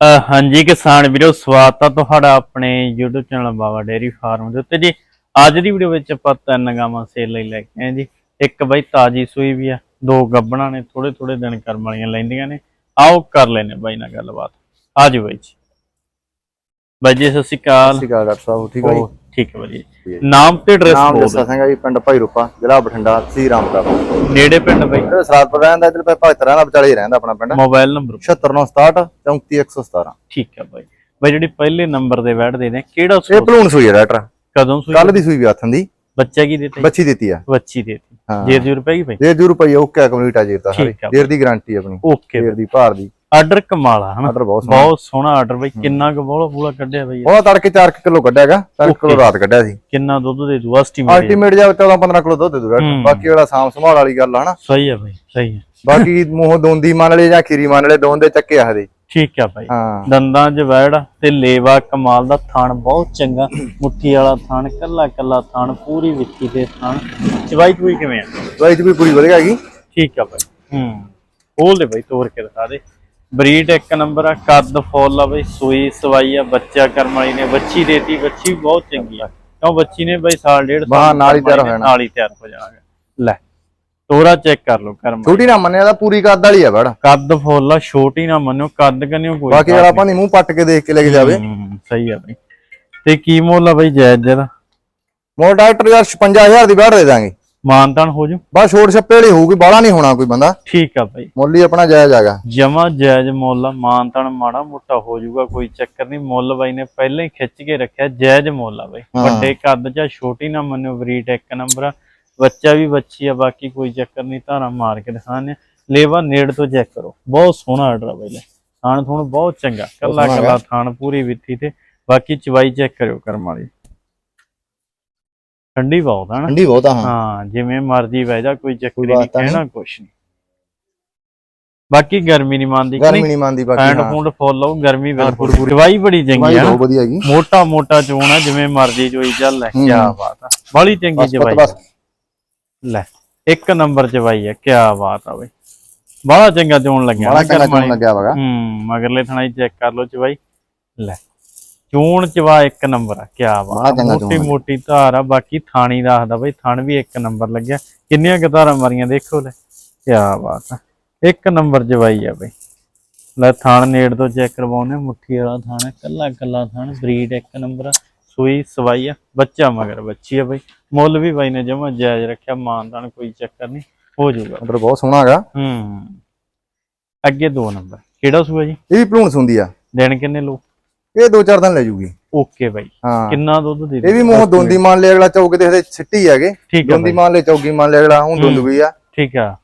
ਹਾਂਜੀ ਕਿਸਾਨ ਵੀਰੋ ਸਵਾਗਤ ਆ ਤੁਹਾਡਾ ਆਪਣੇ YouTube channel Baba dairy farm ਦੇ ਉੱਤੇ ਜੀ। ਅੱਜ ਦੀ ਵੀਡੀਓ ਵਿੱਚ ਆਪਾਂ ਤਿੰਨ ਗਾਵਾਂ ਸੇਲ ਲਈ ਲੈ ਕੇ ਆਏ ਜੀ। ਇੱਕ ਬਈ ਤਾਜੀ ਸੂਈ ਵੀ ਆ ਦੋ ਗੱਬਣਾ ਨੇ ਥੋੜੇ ਥੋੜੇ ਦਿਨ ਕਰਮ ਵਾਲੀਆਂ ਲੈਂਦੀਆਂ ਨੇ। ਆਓ ਕਰ ਲੈਨੇ ਬਾਈ ਨਾਲ ਗੱਲਬਾਤ। ਆਜੋ ਬਾਈ ਜੀ। ਬਾਈ ਜੀ ਸਤਿ ਸ਼੍ਰੀ ਅਕਾਲ। ਸਤਿ ਸ਼੍ਰੀ ਅਕਾਲ ਡਾਕਟਰ ਸਾਹਿਬ ਠੀਕ ਹੋ ਠੀਕ ਹੈ ਬਾਈ ਜੀ। ਨਾਮ ਤੇ ਐਡਰੈਸ ਨਾਮ ਬੋਲ ਜੱਸਾ ਸਿੰਘ ਆ ਜੀ ਪਿੰਡ ਭਾਈ ਰੂਪਾ ਜ਼ਿਲ੍ਹਾ ਬਠਿੰਡਾ ਤਹਿਸੀਲ ਰਾਮਪੁਰਾ। ਨੇੜੇ ਪਿੰਡ ਬਾਈ ਸਰਾਦਪੁਰ ਰਹਿੰਦਾ ਇਧਰ ਪੈ ਭਗਤ ਰਹਿੰਦਾ ਵਿਚਾਲੇ ਹੀ ਰਹਿੰਦਾ ਆਪਣਾ ਪਿੰਡ। ਮੋਬਾਈਲ ਨੰਬਰ 76967 34117 ਠੀਕ ਹੈ ਬਾਈ ਬਾਈ ਜਿਹੜੀ ਪਹਿਲੇ ਨੰਬਰ ਦੇ ਬੈਠਦੇ ਨੇ ਕਿਹੜਾ ਇਹ ਸੂਟ ਭਲੂਣ ਸੂਈ ਹੈ ਡਾਕਟਰ। ਕਦੋਂ ਸੂਈ? ਕੱਲ ਦੀ ਸੂਈ ਵੀ ਹੱਥਾਂ ਦੀ। ਬੱਚਾ ਕੀ ਦਿੱਤੇ ਬੱਚੀ ਦਿੱਤੀ ਆ। ਬੱਚੀ ਦੇਤੀ। ਹਾਂ। ਜੇ ਜੂਰ ਪੈ ਗਈ ਭਾਈ? ਜੇ ਜੂ ਰੁਪਏ ਓਕੇ ਕੰਪਲੀਟ ਆ ਜੀਰ ਤਾਂ ਠੀਕ ਆ। ਜੇਰ ਦੀ ਗਾਰੰਟੀ ਆਪਣੀ। ਓਕੇ ਜੇਰ ਦੀ ਭਾਰ ਦੀ। ਆਰਡਰ ਕਮਾਲਾ ਹਨਾ? ਆਰਡਰ ਬਹੁਤ ਸੋਹਣਾ। ਬਹੁਤ ਸੋਹਣਾ ਆਰਡਰ ਬਈ ਕਿੰਨਾ ਕੁ ਬੋਲਾ ਪੂਲਾ ਕੱਢਿਆ ਬਈ। ਉਹ ਤੜਕੇ 4 ਕਿਲੋ ਕੱਢਿਆਗਾ 4 ਕਿਲੋ ਰਾਤ ਕੱਢਿਆ ਸੀ। ਕਿੰਨਾ ਦੁੱਧ ਦੇ ਦੂ ਐਸਟੀਮੇਟ ਅਲਟੀਮੇਟ ਜਾ 14 15 ਕਿਲੋ ਦੁੱਧ ਦੇ ਦੂ। ਬਾਕੀ ਜਿਹੜਾ ਸਾਮ ਸੰਭਾਲ ਵਾਲੀ ਗੱਲ ਆ ਹਨਾ। ਸਹੀ ਹੈ ਬਈ ਸਹੀ ਹੈ ਬਾਕੀ ਮੂੰਹ ਦੋਂਦੀ ਮੰਨ ਲਏ ਜਾਂ ਖੀਰੀ ਮੰਨ ਲਏ ਦੋਨ ਦੇ ਚੱਕੇ ਆਹਦੇ ਠੀਕ ਹੈ। ਭਾਈ ਦੰਦਾਂ 'ਚ ਵੈੜ ਤੇ ਲੇਵਾ ਕਮਾਲ ਦਾ ਥਣ ਬਹੁਤ ਚੰਗਾ। ਮੁੱਠੀ ਵਾਲਾ ਥਣ ਕੱਲਾ ਕੱਲਾ ਥਣ ਪੂਰੀ ਵਿੱਥੀ ਦੇ ਥਣ ਚਵਾਈ ਚੁਈ ਕਿਵੇਂ ਆ? ਦਵਾਈ ਚ ਵੀ ਪੂਰੀ ਵਧੀਆ ਹੈਗੀ। ਠੀਕ ਆ ਭਾਈ ਹੂੰ। ਖੋਲ ਦੇ ਭਾਈ ਤੋੜ ਕੇ ਦਿਖਾ ਦੇ। ਬਰੀਡ ਇੱਕ ਨੰਬਰ ਆ ਕੱਦ ਫੁੱਲ ਆ ਬਈ ਸੂਈ ਸਵਾਈ ਆ ਬੱਚਾ ਕਰਮ ਵਾਲੀ ਨੇ ਬੱਚੀ ਦੇਤੀ ਬੱਚੀ ਬਹੁਤ ਚੰਗੀ ਆ। ਕਿਉਂ ਬੱਚੀ ਨੇ ਬਈ ਸਾਲ ਡੇਢ ਸਾਲ ਨਾਲ ਹੀ ਵਾਲੀ ਤਿਆਰ ਹੋ ਜਾਣਾ। ਨਾਲ ਹੀ ਤਿਆਰ ਹੋ ਜਾਣਾ ਲੈ। ਤੋਰਾ ਚੈੱਕ ਕਰ ਲਓ ਕਰਮ ਛੋਟੀ ਨਾ ਮੰਨਿਆ ਤਾਂ ਪੂਰੀ ਕੱਦ ਵਾਲੀ ਆ ਬੜ ਕੱਦ ਫੁੱਲ ਆ ਛੋਟੀ ਨਾ ਮੰਨਿਓ ਕੱਦ ਕੰਨਿਓ ਕੋਈ ਬਾਕੀ ਜਿਹੜਾ ਆਪਾਂ ਦੀ ਮੂੰਹ ਪੱਟ ਕੇ ਦੇਖ ਕੇ ਲੈ ਕੇ ਜਾਵੇ। ਸਹੀ ਆ ਬਈ। ਤੇ ਕੀ ਮੁੱਲ ਆ ਬਈ ਜਾਇਜ਼ ਜਰਾ ਮੋਰ ਡਾਕਟਰ ਯਾਰ 55000 ਦੀ ਬੈਠ ਦੇ ਦਾਂਗੇ। ਮਾਨਤਾਨ ਹੋ ਜੂ ਬਸ ਛੋੜ ਛੱਪੇ ਵਾਲੀ ਹੋਊਗੀ ਬਾਹਲਾ ਨਹੀਂ ਹੋਣਾ ਕੋਈ ਬੰਦਾ। ਠੀਕ ਆ ਬਈ। ਮੁੱਲ ਹੀ ਆਪਣਾ ਜਾਇਜ਼ ਹੈਗਾ। ਜਮਾ ਜਾਇਜ਼ ਮੁੱਲ ਆ ਮਾਨਤਾਨ ਮਾੜਾ ਮੋਟਾ ਹੋ ਜਾਊਗਾ ਕੋਈ ਚੱਕਰ ਨਹੀਂ। ਮੁੱਲ ਬਾਈ ਨੇ ਪਹਿਲਾਂ ਹੀ ਖਿੱਚ ਕੇ ਰੱਖਿਆ ਜਾਇਜ਼ ਮੁੱਲ ਆ ਬਈ। ਵੱਡੇ ਕੱਦ ਚ ਆ, ਛੋਟੀ ਨਾ ਮੰਨਿਓ ਬਰੀਟ ਇੱਕ ਨੰਬਰ ਆ। ਬੱਚਾ ਵੀ ਬੱਚੀ ਆ ਬਾਕੀ ਕੋਈ ਚੱਕਰ ਨਹੀਂ ਧਾਰਾ ਮਾਰ ਕੇ ਦਿਖਾਣੇ ਲੇਵਾ ਨੇੜ ਤੋਂ ਚੈੱਕ ਕਰੋ। ਬਹੁਤ ਸੋਹਣਾ ਆਰਡਰ ਆ ਬਈ ਲੈ। ਥਾਣ ਥੁਣ ਬਹੁਤ ਚੰਗਾ। ਕੱਲਾ ਕੱਲਾ ਥਾਣ ਪੂਰੀ ਵਿੱਥੀ ਤੇ। ਬਾਕੀ ਚਵਾਈ ਚੈੱਕ ਕਰਿਓ ਕਰਮ ਵਾਲੀ। ਠੰਡੀ ਬਹੁਤ ਆ ਨਾ। ਠੰਡੀ ਬਹੁਤ ਆ ਹਾਂ। ਹਾਂ ਜਿਵੇਂ ਮਰਜ਼ੀ ਬਹਿ ਜਾ ਕੋਈ ਚੱਕਰ ਨਹੀਂ। ਕਹਿਣਾ ਕੁਛ ਨਹੀਂ। ਬਾਕੀ ਗਰਮੀ ਨਹੀਂ ਮੰਨਦੀ ਗਰਮੀ ਨਹੀਂ ਮੰਨਦੀ ਬਾਕੀ ਫੈਂਡ ਹਾਂ। ਫੂਡ ਫੁੱਲ ਆਉ ਗਰਮੀ ਬਿਲਕੁਲ ਪੂਰੀ- ਦਵਾਈ ਬੜੀ ਚੰਗੀ ਆ ਬਹੁਤ ਵਧੀਆ ਹੈਗੀ ਮੋਟਾ ਮੋਟਾ ਚੋਣ ਆ ਜਿਵੇਂ ਮਰਜ਼ੀ ਚੋਈ ਚੱਲ ਲੈ। ਕੀ ਬਾਤ ਆ। ਬੜੀ ਚੰਗੀ ਬਸ ਲੈ ਇੱਕ ਨੰਬਰ ਚਵਾਈ ਆ ਕੀ ਬਾਤ ਆ ਬਈ। ਬੜਾ ਚੰਗਾ ਚੋਣ ਲੱਗਿਆ ਬੜਾ ਚੰਗਾ ਚੋਣ ਲੱਗਿਆ ਵਗਾ ਹੂੰ ਮਗਰਲੇ ਥਣਾਈ ਚੈੱਕ ਕਰ ਲਓ ਚਵਾਈ ਲੈ। ਚੋਣ ਚਵਾ ਇੱਕ ਨੰਬਰ ਆ ਕੀ ਬੜਾ ਬਾਤ ਮੋਟੀ। ਮੋਟੀ ਧਾਰ ਆ ਬਾਕੀ ਥਾਣੀ ਦੱਸਦਾ ਬਈ ਥਣ ਵੀ ਇੱਕ ਨੰਬਰ ਲੱਗਿਆ। ਕਿੰਨੀਆਂ ਕੁ ਧਾਰਾਂ ਮਾਰੀਆਂ ਦੇਖੋ ਲੈ ਕੀ ਬਾਤ ਆ। ਇੱਕ ਨੰਬਰ ਜਵਾਈ ਆ ਬਈ। ਲੈ ਥਣ ਨੇੜ ਤੋਂ ਚੈੱਕ ਕਰਵਾਉਨੇ ਮੁੱਠੀ ਵਾਲਾ ਥਣ ਕੱਲਾ ਕੱਲਾ ਥਣ ਬਰੀਡ ਇੱਕ ਨੰਬਰ ਆ ਸੂਈ ਸਵਾਈ ਆ ਬੱਚਾ ਮਗਰ ਬੱਚੀ ਆ ਬਈ। ਮੁੱਲ ਵੀ ਬਾਈ ਨੇ ਜਮਾ ਜਾਇਜ਼ ਰੱਖਿਆ ਮਾਨਦਾਨ ਕੋਈ ਚੱਕਰ ਨਹੀਂ ਹੋ ਜਾਊਗਾ। ਆਰਡਰ ਬਹੁਤ ਸੋਹਣਾ ਹੈਗਾ। ਹੂੰ। ਅੱਗੇ ਦੋ ਨੰਬਰ ਕਿਹੜਾ ਸੂਆ ਜੀ? ਇਹ ਵੀ ਭਲੂਣ ਸੁੰਦੀ ਆ। ਦਿਨ ਕਿੰਨੇ ਲੋ ਇਹ ਦੋ ਚਾਰ ਦਿਨ ਲੈ ਜੂਗੀ। ਓਕੇ ਬਾਈ। ਹਾਂ। ਕਿੰਨਾ ਦੁੱਧ ਦੇ ਇਹ ਵੀ ਮੂੰਹ ਦੋਂਦੀ ਮੰਨ ਲਿਆ ਅਗਲਾ ਚੌਕ ਦੇ ਹਦੇ ਛਿੱਟੀ ਹੈਗੇ ਦੋਂਦੀ ਮੰਨ ਲੈ ਚੌਕੀ ਮੰਨ ਲਿਆ ਅਗਲਾ ਹੁਣ ਦੁੰਦ ਗਈ ਆ। ਠੀਕ ਆ।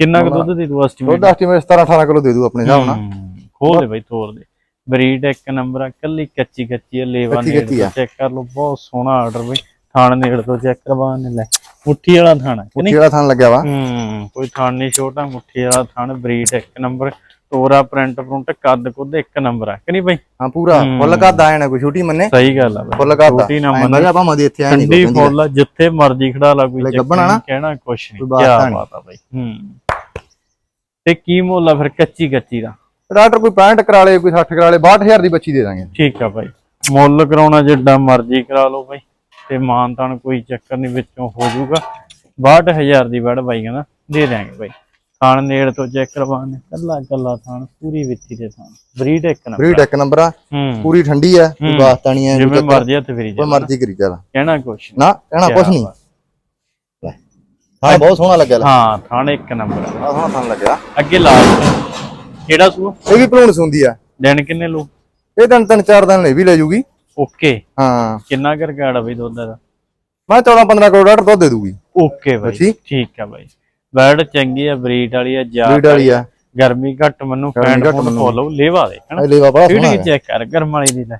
ਕਿੰਨਾ ਕੁ ਦੁੱਧ ਦੇ ਦੂ ਐਸਟੀਮੇਟ ਦੁੱਧ ਐਸਟੀਮੇਟ 17 18 ਕਿਲੋ ਦੇ ਦੂ ਆਪਣੇ ਹਿਸਾਬ ਨਾਲ। ਖੋਲ ਦੇ ਬਾਈ ਤੋੜ ਦੇ। ਬਰੀਡ ਇੱਕ ਨੰਬਰ ਆ ਕੱਲੀ ਕੱਚੀ ਕੱਚੀ ਆ ਲੇਵਾ ਆ। ਚੈੱਕ ਕਰ ਲਓ ਬਹੁਤ ਸੋਹਣਾ ਆਰਡਰ ਬਈ। ਥਾਣ ਨੇੜ ਤੋਂ ਚੈੱਕ ਕਰਵਾਉਣ ਲੈ। ਮੁੱਠੀ ਵਾਲਾ ਥਾਣਾ ਕਿ ਨਹੀਂ? ਕਿਹੜਾ ਥਾਂ ਲੱਗਿਆ ਵਾ। ਹੂੰ ਕੋਈ ਥਾਣ ਨਹੀਂ ਛੋਟਾ ਮੁੱਠੀ ਵਾਲਾ ਥਾਣ ਬਰੀਡ ਇੱਕ ਨੰਬਰ। ਤੋਰਾ ਪ੍ਰਿੰਟ ਪ੍ਰਿੰਟ ਕੱਦ ਕੁੱਦ ਇੱਕ ਨੰਬਰ ਆ ਕਿ ਨਹੀਂ ਬਾਈ? ਹਾਂ ਪੂਰਾ। ਫੁੱਲ ਕੱਦ ਆਇਆ ਨਾ ਕੋਈ ਛੋਟੀ ਮੰਨੇ? ਸਹੀ ਗੱਲ ਆ ਬਾਈ। ਫੁੱਲ ਕੱਦ ਛੋਟੀ ਨਾ ਮੰਨ। ਆਪਾਂ ਮਦੀ ਇੱਥੇ ਆਏ ਠੰਡੀ ਨਹੀਂ ਫੁੱਲ ਆ, ਜਿੱਥੇ ਮਰਜ਼ੀ ਖੜਾ ਲਾ ਕੋਈ ਕਹਿਣਾ ਕੁਛ ਨਹੀਂ। ਕੀ ਬਾਤ ਆ ਬਾਈ। ਹੂੰ। ਤੇ ਕੀ ਮੁੱਲ ਆ ਫਿਰ ਕੱਚੀ ਕੱਚੀ ਦਾ? ਡਾਕਟਰ ਕੋਈ 65 ਕਰਾ ਲੇ ਕੋਈ 60 ਕਰਾ ਲੇ 62000 ਦੀ ਬੱਚੀ ਦੇ ਦਾਂਗੇ। ਠੀਕ ਆ ਬਾਈ। ਮੁੱਲ ਕਰਾਉਣਾ ਜਿੱਡਾ ਮਰਜ਼ੀ ਕਰਾ ਲਓ ਬਾਈ। ਤੇ ਮਾਨਤਾਨ ਕੋਈ ਚੱਕਰ ਨਹੀਂ ਵਿੱਚੋਂ ਹੋ ਜਾਊਗਾ। 62000 ਦੀ ਵੜ ਬਾਈ ਕਹਿੰਦਾ ਦੇ ਦਿਆਂਗੇ ਬਾਈ। ਥਾਣ ਨੇੜ ਤੋਂ ਚੈੱਕ ਕਰਵਾਣੇ ਕੱਲਾ ਕੱਲਾ ਥਾਣ ਪੂਰੀ ਵਿੱਥੀ ਦੇ ਥਾਣ। ਬਰੀਡ ਇੱਕ ਨੰਬਰ ਬਰੀਡ ਇੱਕ ਨੰਬਰ ਆ। ਪੂਰੀ ਠੰਡੀ ਆ ਕੋਈ ਹੂੰ। ਬਾਤ ਤਾਂ ਨਹੀਂ ਆ ਕੋਈ ਜਿਵੇਂ। ਮਰਜ਼ੀ ਹੱਥ ਫੇਰੀ ਕੋਈ ਜਾ ਮਰਜ਼ੀ ਕਰੀ ਚੱਲ। ਕਹਿਣਾ ਕੁਛ ਨੀ। ਕਹਿਣਾ ਕੁਛ ਨਹੀਂ। ਹਾਂ ਬਹੁਤ ਸੋਹਣਾ ਲੱਗਿਆ ਲੈ। ਹਾਂ ਥਾਣ ਇੱਕ ਨੰਬਰ ਆ। ਸੋਹਣਾ ਥਾਂ ਲੱਗਿਆ। ਅੱਗੇ ਲਾਸਟ ਕਿਹੜਾ ਸੂ? ਇਹ ਵੀ ਭਲੂਣ ਸੁੰਦੀ ਆ। ਦਿਨ ਕਿੰਨੇ ਲੋ ਇਹ ਦਿਨ ਤਿੰਨ ਚਾਰ ਦਿਨ ਇਹ ਵੀ ਲੈ ਜੂਗੀ। ਓਕੇ। ਹਾਂ। ਕਿੰਨਾ ਕਰ ਗਾੜਾ ਬਈ ਦੁੱਧ ਦਾ? ਮੈਂ 14 15 ਕਰੋੜ ਡਾਕਟਰ ਦੁੱਧ ਦੇ ਦੂਗੀ। ਓਕੇ ਬਾਈ। ਠੀਕ ਆ ਬਾਈ। ਬੈਡ ਚੰਗੀ ਆ ਬਰੀਡ ਵਾਲੀ ਆ ਜਾ ਬਰੀਡ ਵਾਲੀ ਆ। ਗਰਮੀ ਘੱਟ ਮੈਨੂੰ ਫੈਂਡ ਘੱਟ ਫੁੱਲ ਲੇਵਾ ਦੇ ਹਨਾ? ਲੈਵਾ ਬੜਾ ਸੋਹਣਾ ਹੈ ਚੈੱਕ ਕਰ ਗਰਮ ਵਾਲੀ ਦੀ ਲੈ।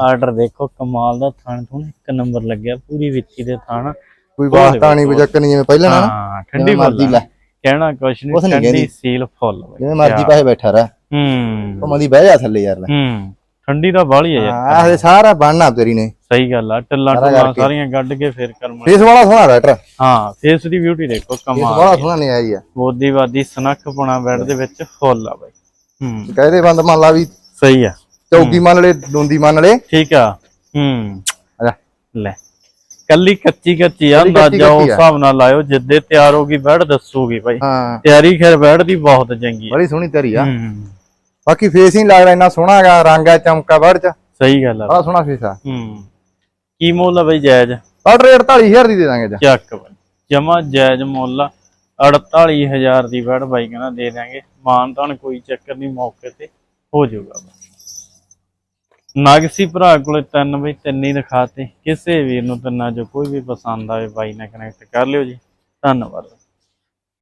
ਆਰਡਰ ਦੇਖੋ ਕਮਾਲ ਦਾ ਥਣ ਥੁਣ ਇੱਕ ਨੰਬਰ ਲੱਗਿਆ ਪੂਰੀ ਵਿੱਚੀ ਦੇ ਥਣ ਕੋਈ ਬਾਤ ਤਾਂ ਨਹੀਂ ਚੱਕਰ ਨਹੀਂ ਜਿਵੇਂ ਪਹਿਲਾਂ ਨਾ ਹਾਂ ਠੰਡੀ ਫੁੱਲ ਲੈ। ਕਹਿਣਾ ਕੁਛ ਨਹੀਂ ਠੰਡੀ। ਸੀਲ ਫੁੱਲ ਜਿਵੇਂ ਮਰਜ਼ੀ ਪਾਸੇ ਬੈਠਾ ਰਹਿ। ਹੂੰ। ਕਮਦੀ ਬਹਿ ਜਾ ਥੱਲੇ ਯਾਰ ਲੈ। ਹੂੰ। ਠੰਡੀ ਤਾਂ ਬਾਹਲੀ ਆ ਯਾਰ। ਆਹ ਸਾਰਾ ਬਣਨਾ ਤੇਰੀ ਨੇ। ਸਹੀ ਗੱਲ ਆ ਟੱਲਾ ਟੁੱਲਾ। ਸਾਰੀਆਂ ਕੱਢ ਕੇ ਫੇਰ ਕਰਮ ਫੇਸ ਵਾਲਾ ਸੋਹਣਾ ਫੇਸ ਹਾਂ ਫੇਸ ਦੀ ਬਿਊਟੀ ਦੇਖੋ ਕਮਾਲ ਵਾਲਾ ਸੋਹਣਾ ਨਹੀਂ ਆਈ ਆ। ਬੋਦੀ ਵਾਦੀ ਸਨੱਖ ਪੁਣਾ ਬੈਡ ਦੇ ਵਿੱਚ ਫੁੱਲ ਆ ਬਾਈ। ਹੂੰ। ਕਹਦੇ ਬੰਦ ਮੰਨ ਲਾ ਵੀ ਸਹੀ ਆ। ਚੌਗੀ ਮੰਨ ਲੈ ਦੋਂਦੀ ਮੰਨ ਲੈ। ਠੀਕ ਆ। ਹੂੰ। ਲੈ। ਕੱਲੀ ਕੱਚੀ ਕੱਚੀ ਆ ਅੰਦਾਜ਼ਾ ਉਸ। ਹਿਸਾਬ ਨਾਲ ਲਾਇਓ ਜਿੱਦੇ ਤਿਆਰ ਹੋਗੀ ਬੈੜ ਦੱਸੂਗੀ ਭਾਈ ਹਾਂ। ਤਿਆਰੀ ਖੈਰ ਬੈੜ ਦੀ ਬਹੁਤ ਚੰਗੀ ਆ। ਬੜੀ ਸੋਹਣੀ ਧਰੀ ਆ। ਹੂੰ। ਬਾਕੀ ਫੇਸ ਹੀ ਲੱਗਦਾ ਇੰਨਾ ਸੋਹਣਾ ਹੈਗਾ ਰੰਗ ਆ ਚਮਕਾ ਚ। ਸਹੀ ਗੱਲ ਆ। ਬੜਾ ਸੋਹਣਾ ਫੇਸ ਆ। ਹੂੰ। ਕੀ ਮੁੱਲ ਆ ਬਈ ਜਾਇਜ਼? ਬੜ ਰੇਟ 48000 ਦੀ ਦੇ ਦਾਂਗੇ ਜਾ। ਚੱਕ ਬਈ। ਜਮਾ ਜਾਇਜ਼ ਮੁੱਲ ਆ। 48000 ਦੀ ਬੈੜ ਬਾਈ ਕਹਿੰਦਾ ਦੇ ਦਾਂਗੇ। ਮਾਨ ਤਾਂ ਕੋਈ ਚੱਕਰ ਨਹੀਂ ਮੌਕੇ ਤੇ ਹੋ ਜਾਊਗਾ ਬਈ। ਨਾਗਸੀ ਭਰਾ ਕੋਲੇ ਤਿੰਨ ਬਈ ਤਿੰਨ ਹੀ ਦਿਖਾਤੇ ਕਿਸੇ ਵੀਰ ਨੂੰ ਤਿੰਨਾਂ ਚੋਂ ਕੋਈ ਵੀ ਪਸੰਦ ਆਵੇ ਬਾਈ ਨਾਲ ਕਨੈਕਟ ਕਰ ਲਿਓ ਜੀ। ਧੰਨਵਾਦ।